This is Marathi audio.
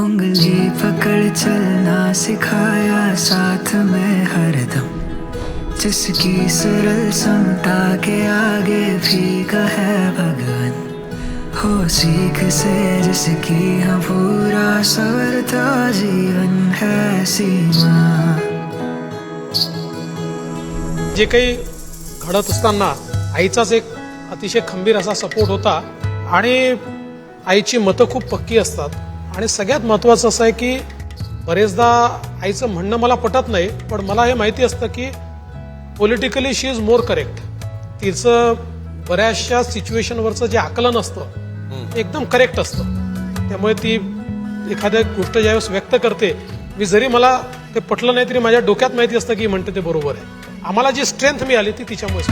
उंगली पकड़ चलना सिखाया साथ में हरदम। जिसकी सरल समता के आगे फीका है भगवान। हो सीख से जिसकी हाँ पूरा सवरता जीवन है सीमा। जे काही घडत असताना आईचाच एक अतिशय खंबीर असा सपोर्ट होता आणि आईची मतं खूप पक्की असतात. आणि सगळ्यात महत्त्वाचं असं आहे की बरेचदा आईचं म्हणणं मला पटत नाही पण मला हे माहिती असतं की politically she is more correct तिचं बऱ्याचशा सिच्युएशनवरचं जे आकलन असतं एकदम करेक्ट असतं. त्यामुळे ती एखाद्या गोष्ट ज्यावेळेस व्यक्त करते मी जरी मला ते पटलं नाही तरी माझ्या डोक्यात माहिती असतं की म्हणते ते बरोबर आहे. आम्हाला जी स्ट्रेंथ मिळाली ती तिच्यामुळेच.